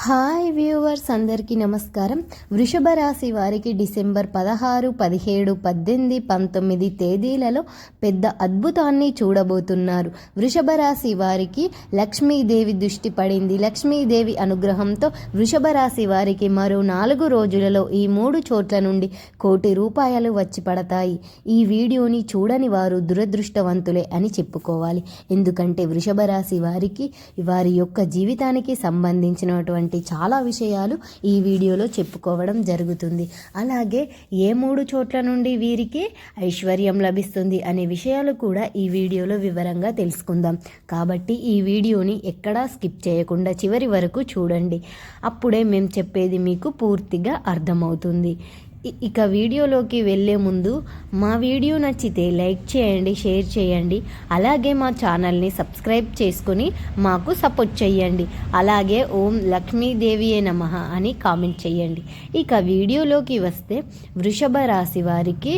Hi viewers అందరికీ నమస్కారం. వృషభ రాశి వారికి డిసెంబర్ పదహారు పదిహేడు పద్దెనిమిది పంతొమ్మిది తేదీలలో పెద్ద అద్భుతాన్ని చూడబోతున్నారు. వృషభ రాశి వారికి లక్ష్మీదేవి దృష్టి పడింది. లక్ష్మీదేవి అనుగ్రహంతో వృషభ రాశి వారికి మరో నాలుగు రోజులలో ఈ మూడు చోట్ల నుండి కోటి రూపాయలు వచ్చి పడతాయి. ఈ వీడియోని చూడని వారు దురదృష్టవంతులే అని చెప్పుకోవాలి. ఎందుకంటే వృషభ రాశి వారికి వారి యొక్క జీవితానికి సంబంధించినటువంటి వంటి చాలా విషయాలు ఈ వీడియోలో చెప్పుకోవడం జరుగుతుంది. అలాగే ఏ మూడు చోట్ల నుండి వీరికి ఐశ్వర్యం లభిస్తుంది అనే విషయాలు కూడా ఈ వీడియోలో వివరంగా తెలుసుకుందాం. కాబట్టి ఈ వీడియోని ఎక్కడా స్కిప్ చేయకుండా చివరి వరకు చూడండి. అప్పుడే మేము చెప్పేది మీకు పూర్తిగా అర్థమవుతుంది. ఇక వీడియోలోకి వెళ్ళే ముందు మా వీడియో నచ్చితే లైక్ చేయండి షేర్ చేయండి. అలాగే మా ఛానల్ని సబ్స్క్రైబ్ చేసుకొని మాకు సపోర్ట్ చేయండి అలాగే ఓం లక్ష్మీదేవియే నమః అని కామెంట్ చేయండి ఇక వీడియోలోకి వస్తే వృషభ రాశి వారికి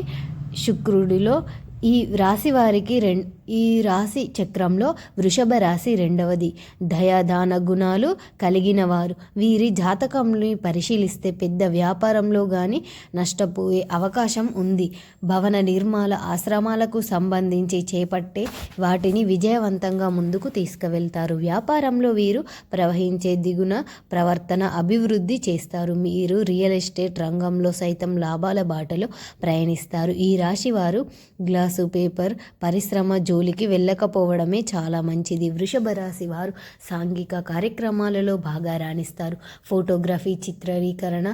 శుక్రుడిలో ఈ రాశి వారికి రెండు ఈ రాశి చక్రంలో వృషభ రాశి రెండవది. దయాదాన గుణాలు కలిగిన వారు. వీరి జాతకంని పరిశీలిస్తే పెద్ద వ్యాపారంలో కానీ నష్టపోయే అవకాశం ఉంది. భవన నిర్మాణ ఆశ్రమాలకు సంబంధించి చేపట్టే వాటిని విజయవంతంగా ముందుకు తీసుకువెళ్తారు. వ్యాపారంలో వీరు ప్రవహించే దిగున ప్రవర్తన అభివృద్ధి చేస్తారు. మీరు రియల్ ఎస్టేట్ రంగంలో సైతం లాభాల బాటలో ప్రయాణిస్తారు. ఈ రాశి వారు గ్లాసు పేపర్ పరిశ్రమ జోలికి వెళ్ళకపోవడమే చాలా మంచిది. వృషభ రాశి వారు సాంఘిక కార్యక్రమాలలో బాగా రాణిస్తారు. ఫోటోగ్రఫీ చిత్రీకరణ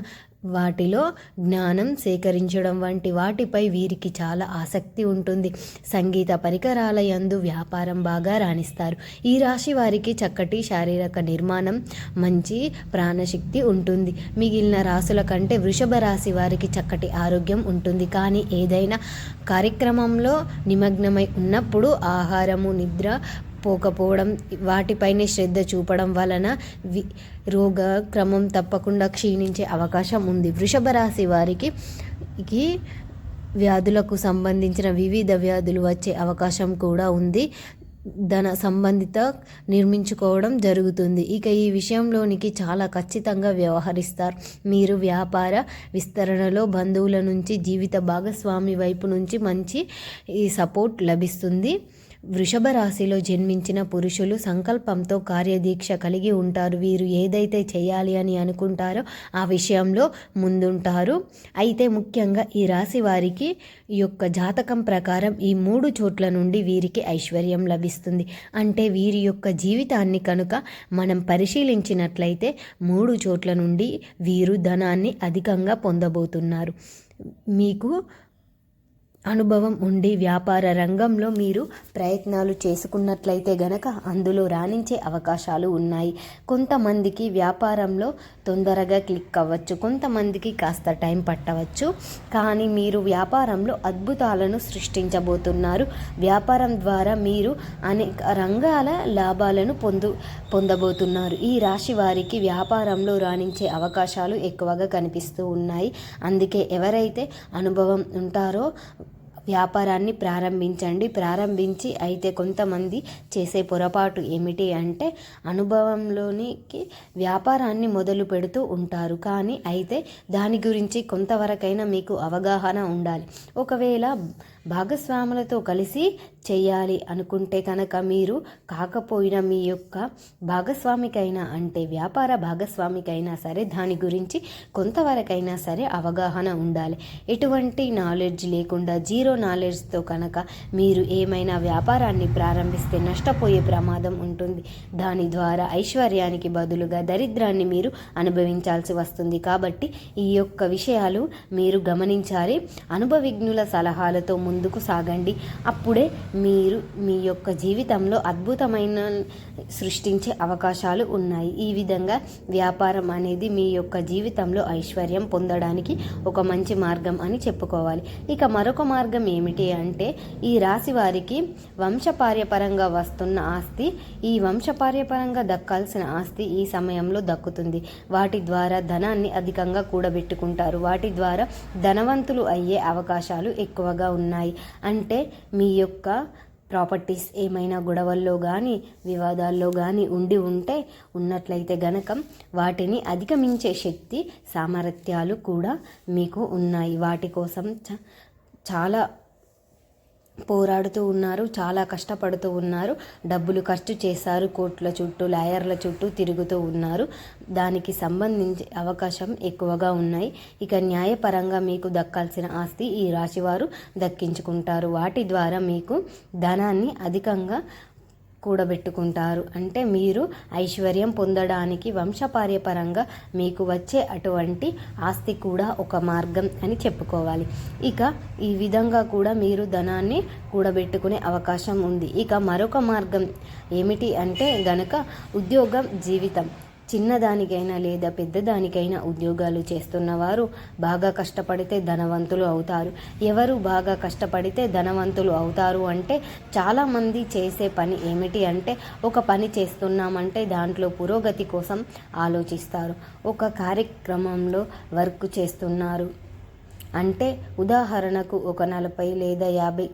వాటిలో జ్ఞానం సేకరించడం వంటి వాటిపై వీరికి చాలా ఆసక్తి ఉంటుంది. సంగీత పరికరాల యందు వ్యాపారం బాగా రాణిస్తారు. ఈ రాశి వారికి చక్కటి శారీరక నిర్మాణం మంచి ప్రాణశక్తి ఉంటుంది. మిగిలిన రాశుల కంటే వృషభ రాశి వారికి చక్కటి ఆరోగ్యం ఉంటుంది. కానీ ఏదైనా కార్యక్రమంలో నిమగ్నమై ఉన్నప్పుడు ఆహారము నిద్ర పోకపోవడం వాటిపైనే శ్రద్ధ చూపడం వలన వి రోగ క్రమం తప్పకుండా క్షీణించే అవకాశం ఉంది. వృషభ రాశి వారికి వ్యాధులకు సంబంధించిన వివిధ వ్యాధులు వచ్చే అవకాశం కూడా ఉంది. ధన సంబంధిత నిర్మించుకోవడం జరుగుతుంది. ఇక ఈ విషయంలోనికి చాలా ఖచ్చితంగా వ్యవహరిస్తారు. మీరు వ్యాపార విస్తరణలో బంధువుల నుంచి జీవిత భాగస్వామి వైపు నుంచి మంచి ఈ సపోర్ట్ లభిస్తుంది. వృషభ రాశిలో జన్మించిన పురుషులు సంకల్పంతో కార్యదీక్ష కలిగి ఉంటారు. వీరు ఏదైతే చేయాలి అని అనుకుంటారో ఆ విషయంలో ముందుంటారు. అయితే ముఖ్యంగా ఈ రాశి వారికి యొక్క జాతకం ప్రకారం ఈ మూడు చోట్ల నుండి వీరికి ఐశ్వర్యం లభిస్తుంది. అంటే వీరి యొక్క జీవితాన్ని కనుక మనం పరిశీలించినట్లయితే మూడు చోట్ల నుండి వీరు ధనాన్ని అధికంగా పొందబోతున్నారు. మీకు అనుభవం ఉండి వ్యాపార రంగంలో మీరు ప్రయత్నాలు చేసుకున్నట్లయితే గనక అందులో రాణించే అవకాశాలు ఉన్నాయి. కొంతమందికి వ్యాపారంలో తొందరగా క్లిక్ అవ్వచ్చు. కొంతమందికి కాస్త టైం పట్టవచ్చు. కానీ మీరు వ్యాపారంలో అద్భుతాలను సృష్టించబోతున్నారు. వ్యాపారం ద్వారా మీరు అనేక రంగాల లాభాలను పొందు పొందబోతున్నారు. ఈ రాశి వారికి వ్యాపారంలో రాణించే అవకాశాలు ఎక్కువగా కనిపిస్తూ ఉన్నాయి. అందుకే ఎవరైతే అనుభవం ఉంటారో వ్యాపారాన్ని ప్రారంభించండి. ప్రారంభించి అయితే కొంతమంది చేసే పొరపాటు ఏమిటి అంటే అనుభవంలోనికి వ్యాపారాన్ని మొదలు పెడుతూ ఉంటారు. కానీ అయితే దాని గురించి కొంతవరకైనా మీకు అవగాహన ఉండాలి. ఒకవేళ భాగస్వాములతో కలిసి చేయాలి అనుకుంటే కనుక మీరు కాకపోయినా మీ యొక్క భాగస్వామికైనా అంటే వ్యాపార భాగస్వామికైనా సరే దాని గురించి కొంతవరకైనా సరే అవగాహన ఉండాలి. ఎటువంటి నాలెడ్జ్ లేకుండా జీరో నాలెడ్జ్తో కనుక మీరు ఏమైనా వ్యాపారాన్ని ప్రారంభిస్తే నష్టపోయే ప్రమాదం ఉంటుంది. దాని ద్వారా ఐశ్వర్యానికి బదులుగా దరిద్రాన్ని మీరు అనుభవించాల్సి వస్తుంది. కాబట్టి ఈ యొక్క విషయాలు మీరు గమనించాలి. అనుభవిజ్ఞుల సలహాలతో ముందు ముందుకు సాగండి. అప్పుడే మీరు మీ యొక్క జీవితంలో అద్భుతమైన సృష్టించే అవకాశాలు ఉన్నాయి. ఈ విధంగా వ్యాపారం అనేది మీ యొక్క జీవితంలో ఐశ్వర్యం పొందడానికి ఒక మంచి మార్గం అని చెప్పుకోవాలి. ఇక మరొక మార్గం ఏమిటి అంటే ఈ రాశి వారికి వంశపార్యపరంగా వస్తున్న ఆస్తి ఈ వంశపార్యపరంగా దక్కాల్సిన ఆస్తి ఈ సమయంలో దక్కుతుంది. వాటి ద్వారా ధనాన్ని అధికంగా కూడబెట్టుకుంటారు. వాటి ద్వారా ధనవంతులు అయ్యే అవకాశాలు ఎక్కువగా ఉన్నాయి. అంటే మీ యొక్క ప్రాపర్టీస్ ఏమైనా గొడవల్లో కానీ వివాదాల్లో కానీ ఉండి ఉంటే ఉన్నట్లయితే గనక వాటిని అధిగమించే శక్తి సామర్థ్యాలు కూడా మీకు ఉన్నాయి. వాటి కోసం చ- చాలా పోరాడుతూ ఉన్నారు చాలా కష్టపడుతూ ఉన్నారు. డబ్బులు ఖర్చు చేశారు కోర్టుల చుట్టూ లాయర్ల చుట్టూ తిరుగుతూ ఉన్నారు. దానికి సంబంధించి అవకాశం ఎక్కువగా ఉన్నాయి. ఇక న్యాయపరంగా మీకు దక్కాల్సిన ఆస్తి ఈ రాశివారు దక్కించుకుంటారు. వాటి ద్వారా మీకు ధనాన్ని అధికంగా కూడబెట్టుకుంటారు. అంటే మీరు ఐశ్వర్యం పొందడానికి వంశపార్యపరంగా మీకు వచ్చే అటువంటి ఆస్తి కూడా ఒక మార్గం అని చెప్పుకోవాలి. ఇక ఈ విధంగా కూడా మీరు ధనాన్ని కూడబెట్టుకునే అవకాశం ఉంది. ఇక మరొక మార్గం ఏమిటి అంటే గనక ఉద్యోగం జీవితం. చిన్నదానికైనా లేదా పెద్దదానికైనా ఉద్యోగాలు చేస్తున్నవారు బాగా కష్టపడితే ధనవంతులు అవుతారు. ఎవరు బాగా కష్టపడితే ధనవంతులు అవుతారు అంటే చాలామంది చేసే పని ఏమిటి అంటే ఒక పని చేస్తున్నామంటే దాంట్లో పురోగతి కోసం ఆలోచిస్తారు. ఒక కార్యక్రమంలో వర్క్ చేస్తున్నారు అంటే ఉదాహరణకు ఒక నలభై లేదా యాభై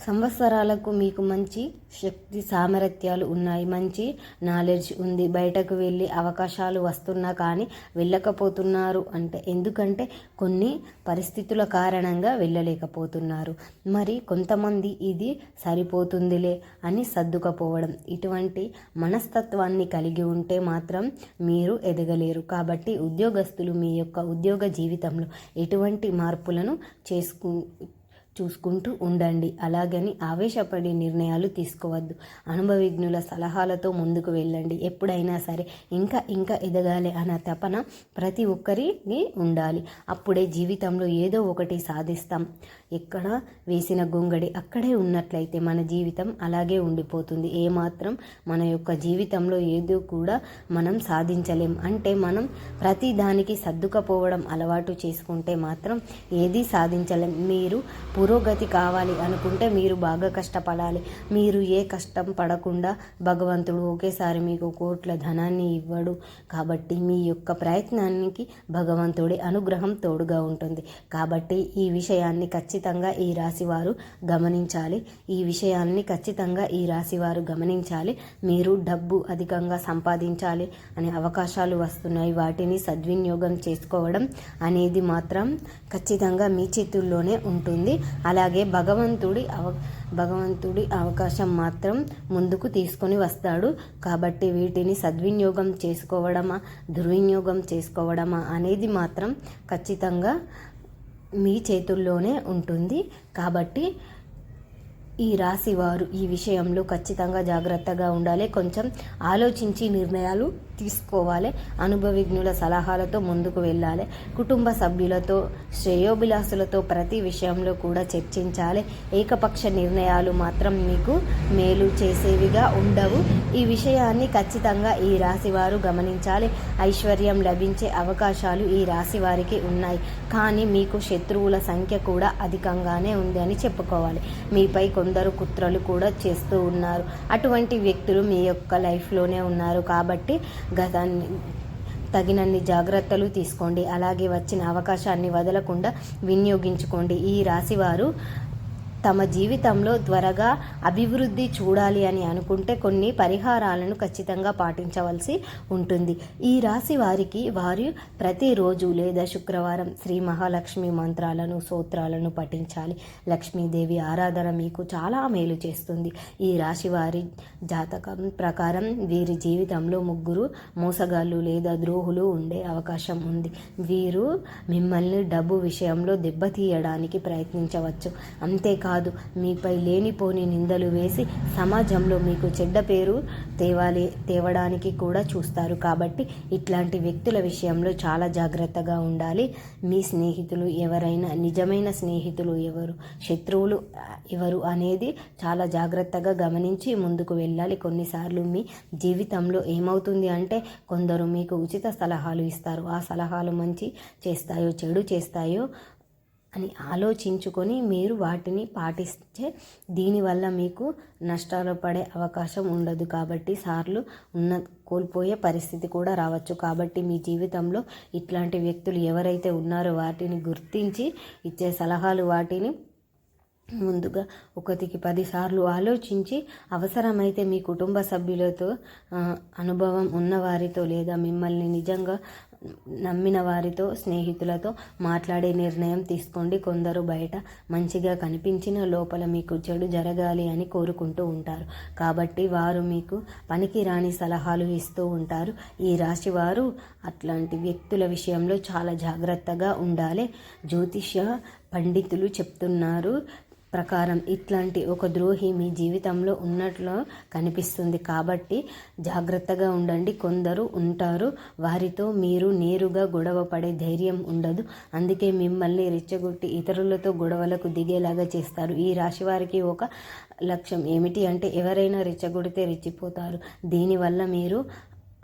సంవత్సరాలకు మీకు మంచి శక్తి సామర్థ్యాలు ఉన్నాయి మంచి నాలెడ్జ్ ఉంది. బయటకు వెళ్ళి అవకాశాలు వస్తున్నా కానీ వెళ్ళకపోతున్నారు అంటే ఎందుకంటే కొన్ని పరిస్థితుల కారణంగా వెళ్ళలేకపోతున్నారు. మరి కొంతమంది ఇది సరిపోతుందిలే అని సర్దుకపోవడం ఇటువంటి మనస్తత్వాన్ని కలిగి ఉంటే మాత్రం మీరు ఎదగలేరు. కాబట్టి ఉద్యోగస్తులు మీ యొక్క ఉద్యోగ జీవితంలో ఎటువంటి మార్పులను చేసుకు చూసుకుంటూ ఉండండి. అలాగని ఆవేశపడి నిర్ణయాలు తీసుకోవద్దు. అనుభవిజ్ఞుల సలహాలతో ముందుకు వెళ్ళండి. ఎప్పుడైనా సరే ఇంకా ఇంకా ఎదగాలి అన్న తపన ప్రతి ఒక్కరికి ఉండాలి. అప్పుడే జీవితంలో ఏదో ఒకటి సాధిస్తాం. ఎక్కడ వేసిన గొంగడి అక్కడే ఉన్నట్లయితే మన జీవితం అలాగే ఉండిపోతుంది. ఏమాత్రం మన యొక్క జీవితంలో ఏదో కూడా మనం సాధించలేం. అంటే మనం ప్రతి దానికి సర్దుకపోవడం అలవాటు చేసుకుంటే మాత్రం ఏది సాధించలేం. మీరు పురోగతి కావాలి అనుకుంటే మీరు బాగా కష్టపడాలి. మీరు ఏ కష్టం పడకుండా భగవంతుడు ఒకేసారి మీకు కోట్ల ధనాన్ని ఇవ్వడు. కాబట్టి మీ యొక్క ప్రయత్నానికి భగవంతుడి అనుగ్రహం తోడుగా ఉంటుంది. కాబట్టి ఈ విషయాన్ని ఖచ్చితంగా ఈ రాశి వారు గమనించాలి. ఈ విషయాన్ని ఖచ్చితంగా ఈ రాశి వారు గమనించాలి. మీరు డబ్బు అధికంగా సంపాదించాలి అనే అవకాశాలు వస్తున్నాయి. వాటిని సద్వినియోగం చేసుకోవడం అనేది మాత్రం ఖచ్చితంగా మీ చేతుల్లోనే ఉంటుంది. అలాగే భగవంతుడి అవ భగవంతుడి అవకాశం మాత్రం ముందుకు తీసుకొని వస్తాడు. కాబట్టి వీటిని సద్వినియోగం చేసుకోవడమా దుర్వినియోగం చేసుకోవడమా అనేది మాత్రం ఖచ్చితంగా మీ చేతుల్లోనే ఉంటుంది. కాబట్టి ఈ రాశి వారు ఈ విషయంలో ఖచ్చితంగా జాగ్రత్తగా ఉండాలి. కొంచెం ఆలోచించి నిర్ణయాలు తీసుకోవాలి. అనుభవిజ్ఞుల సలహాలతో ముందుకు వెళ్ళాలి. కుటుంబ సభ్యులతో శ్రేయోభిలాసులతో ప్రతి విషయంలో కూడా చర్చించాలి. ఏకపక్ష నిర్ణయాలు మాత్రం మీకు మేలు చేసేవిగా ఉండవు. ఈ విషయాన్ని ఖచ్చితంగా ఈ రాశి వారు గమనించాలి. ఐశ్వర్యం లభించే అవకాశాలు ఈ రాశి వారికి ఉన్నాయి. కానీ మీకు శత్రువుల సంఖ్య కూడా అధికంగానే ఉంది అని చెప్పుకోవాలి. మీపై కొందరు కుట్రలు కూడా చేస్తూ ఉన్నారు. అటువంటి వ్యక్తులు మీ యొక్క లైఫ్లోనే ఉన్నారు కాబట్టి గతాన్ని తగినన్ని జాగ్రత్తలు తీసుకోండి. అలాగే వచ్చిన అవకాశాన్ని వదలకుండా వినియోగించుకోండి. ఈ రాశివారు తమ జీవితంలో త్వరగా అభివృద్ధి చూడాలి అని అనుకుంటే కొన్ని పరిహారాలను ఖచ్చితంగా పాటించవలసి ఉంటుంది. ఈ రాశి వారికి వారు ప్రతిరోజు లేదా శుక్రవారం శ్రీ మహాలక్ష్మి మంత్రాలను సూత్రాలను పఠించాలి. లక్ష్మీదేవి ఆరాధన మీకు చాలా మేలు చేస్తుంది. ఈ రాశి వారి జాతకం ప్రకారం వీరి జీవితంలో ముగ్గురు మోసగాళ్ళు లేదా ద్రోహులు ఉండే అవకాశం ఉంది. వీరు మిమ్మల్ని డబ్బు విషయంలో దెబ్బతీయడానికి ప్రయత్నించవచ్చు. అంతేకాదు కాదు. మీపై లేనిపోని నిందలు వేసి సమాజంలో మీకు చెడ్డ పేరు తేవాలి తేవడానికి కూడా చూస్తారు. కాబట్టి ఇట్లాంటి వ్యక్తుల విషయంలో చాలా జాగ్రత్తగా ఉండాలి. మీ స్నేహితులు ఎవరైనా నిజమైన స్నేహితులు ఎవరు శత్రువులు ఎవరు అనేది చాలా జాగ్రత్తగా గమనించి ముందుకు వెళ్ళాలి. కొన్నిసార్లు మీ జీవితంలో ఏమవుతుంది అంటే కొందరు మీకు ఉచిత సలహాలు ఇస్తారు. ఆ సలహాలు మంచి చేస్తాయో చెడు చేస్తాయో అని ఆలోచించుకొని మీరు వాటిని పాటిస్తే దీనివల్ల మీకు నష్టాలు పడే అవకాశం ఉండదు. కాబట్టి సార్లు ఉన్న కోల్పోయే పరిస్థితి కూడా రావచ్చు. కాబట్టి మీ జీవితంలో ఇట్లాంటి వ్యక్తులు ఎవరైతే ఉన్నారో వాటిని గుర్తించి ఇచ్చే సలహాలు వాటిని ముందుగా ఒకటికి పదిసార్లు ఆలోచించి అవసరమైతే మీ కుటుంబ సభ్యులతో అనుభవం ఉన్నవారితో లేదా మిమ్మల్ని నిజంగా నమ్మిన వారితో స్నేహితులతో మాట్లాడే నిర్ణయం తీసుకోండి. కొందరు బయట మంచిగా కనిపించిన లోపల మీకు చెడు జరగాలి అని కోరుకుంటూ ఉంటారు. కాబట్టి వారు మీకు పనికిరాని సలహాలు ఇస్తూ ఉంటారు. ఈ రాశి వారు అట్లాంటి వ్యక్తుల విషయంలో చాలా జాగ్రత్తగా ఉండాలి. జ్యోతిష పండితులు చెప్తున్నారు ప్రకారం ఇట్లాంటి ఒక ద్రోహి మీ జీవితంలో ఉన్నట్లు కనిపిస్తుంది. కాబట్టి జాగ్రత్తగా ఉండండి. కొందరు ఉంటారు. వారితో మీరు నేరుగా గొడవ పడే ధైర్యం ఉండదు. అందుకే మిమ్మల్ని రెచ్చగొట్టి ఇతరులతో గొడవలకు దిగేలాగా చేస్తారు. ఈ రాశి వారికి ఒక లక్ష్యం ఏమిటి అంటే ఎవరైనా రెచ్చగొడితే రెచ్చిపోతారు. దీనివల్ల మీరు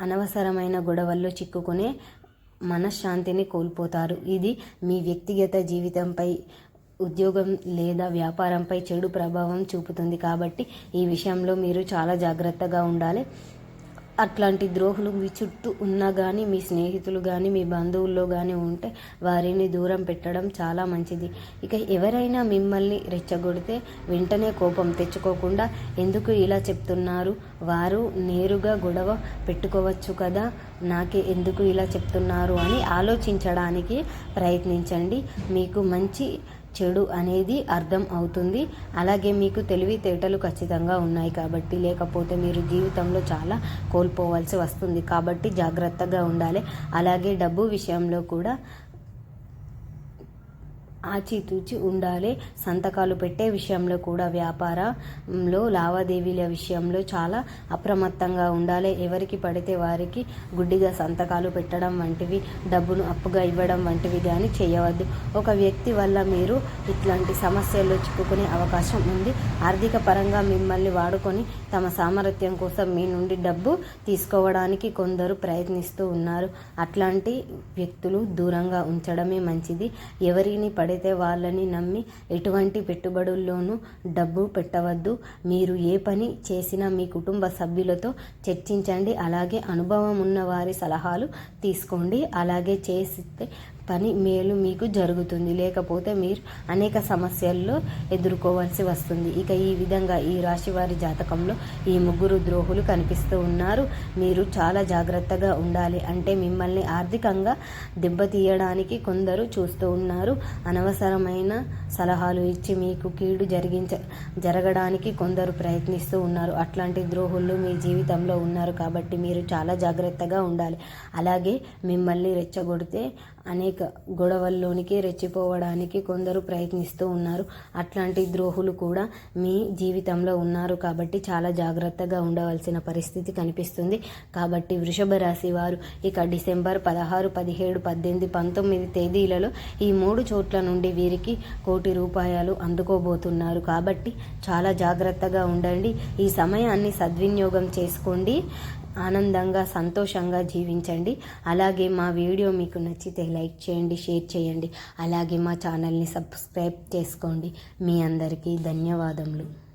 అనవసరమైన గొడవల్లో చిక్కుకునే మనశ్శాంతిని కోల్పోతారు. ఇది మీ వ్యక్తిగత జీవితంపై ఉద్యోగం లేదా వ్యాపారంపై చెడు ప్రభావం చూపుతుంది కాబట్టి ఈ విషయంలో మీరు చాలా జాగ్రత్తగా ఉండాలి. అట్లాంటి ద్రోహులు మీ చుట్టూ ఉన్నా కానీ మీ స్నేహితులు కానీ మీ బంధువుల్లో కానీ ఉంటే వారిని దూరం పెట్టడం చాలా మంచిది. ఇక ఎవరైనా మిమ్మల్ని రెచ్చగొడితే వెంటనే కోపం తెచ్చుకోకుండా ఎందుకు ఇలా చెప్తున్నారు? వారు నేరుగా గొడవ పెట్టుకోవచ్చు కదా నాకే ఎందుకు ఇలా చెప్తున్నారు అని ఆలోచించడానికి ప్రయత్నించండి. మీకు మంచి చెడు అనేది అర్థం అవుతుంది. అలాగే మీకు తెలివితేటలు ఖచ్చితంగా ఉన్నాయి కాబట్టి లేకపోతే మీరు జీవితంలో చాలా కోల్పోవాల్సి వస్తుంది. కాబట్టి జాగ్రత్తగా ఉండాలి. అలాగే డబ్బు విషయంలో కూడా ఆచితూచి ఉండాలి. సంతకాలు పెట్టే విషయంలో కూడా వ్యాపారంలో లావాదేవీల విషయంలో చాలా అప్రమత్తంగా ఉండాలి. ఎవరికి పడితే వారికి గుడ్డిగా సంతకాలు పెట్టడం వంటివి డబ్బును అప్పుగా ఇవ్వడం వంటివి కానీ చేయవద్దు. ఒక వ్యక్తి వల్ల మీరు ఇట్లాంటి సమస్యల్లో చిక్కుకునే అవకాశం ఉంది. ఆర్థిక పరంగా మిమ్మల్ని వాడుకొని తమ సామర్థ్యం కోసం మీ నుండి డబ్బు తీసుకోవడానికి కొందరు ప్రయత్నిస్తూ ఉన్నారు. అట్లాంటి వ్యక్తులు దూరంగా ఉంచడమే మంచిది. ఎవరిని పడి పడితే వాళ్ళని నమ్మి ఎటువంటి పెట్టుబడుల్లోనూ డబ్బు పెట్టవద్దు. మీరు ఏ పని చేసినా మీ కుటుంబ సభ్యులతో చర్చించండి. అలాగే అనుభవం ఉన్న వారి సలహాలు తీసుకోండి. అలాగే చేస్తే పని మేలు మీకు జరుగుతుంది. లేకపోతే మీరు అనేక సమస్యల్లో ఎదుర్కోవాల్సి వస్తుంది. ఇక ఈ విధంగా ఈ రాశి వారి జాతకంలో ఈ ముగ్గురు ద్రోహులు కనిపిస్తూ ఉన్నారు. మీరు చాలా జాగ్రత్తగా ఉండాలి. అంటే మిమ్మల్ని ఆర్థికంగా దెబ్బతీయడానికి కొందరు చూస్తూ ఉన్నారు. అనవసరమైన సలహాలు ఇచ్చి మీకు కీడు జరిగించ జరగడానికి కొందరు ప్రయత్నిస్తూ ఉన్నారు. అట్లాంటి ద్రోహులు మీ జీవితంలో ఉన్నారు కాబట్టి మీరు చాలా జాగ్రత్తగా ఉండాలి. అలాగే మిమ్మల్ని రెచ్చగొడితే అనేక గొడవల్లోనికి రెచ్చిపోవడానికి కొందరు ప్రయత్నిస్తూ ఉన్నారు. అట్లాంటి ద్రోహులు కూడా మీ జీవితంలో ఉన్నారు కాబట్టి చాలా జాగ్రత్తగా ఉండవలసిన పరిస్థితి కనిపిస్తుంది. కాబట్టి వృషభ రాశి వారు ఇక డిసెంబర్ పదహారు పదిహేడు పద్దెనిమిది పంతొమ్మిది తేదీలలో ఈ మూడు చోట్ల నుండి వీరికి కోటి రూపాయలు అందుకోబోతున్నారు. కాబట్టి చాలా జాగ్రత్తగా ఉండండి. ఈ సమయాన్ని సద్వినియోగం చేసుకోండి. ఆనందంగా సంతోషంగా జీవించండి. అలాగే మా వీడియో మీకు నచ్చితే లైక్ చేయండి షేర్ చేయండి. అలాగే మా ఛానల్ని సబ్స్క్రైబ్ చేసుకోండి. మీ అందరికీ ధన్యవాదములు.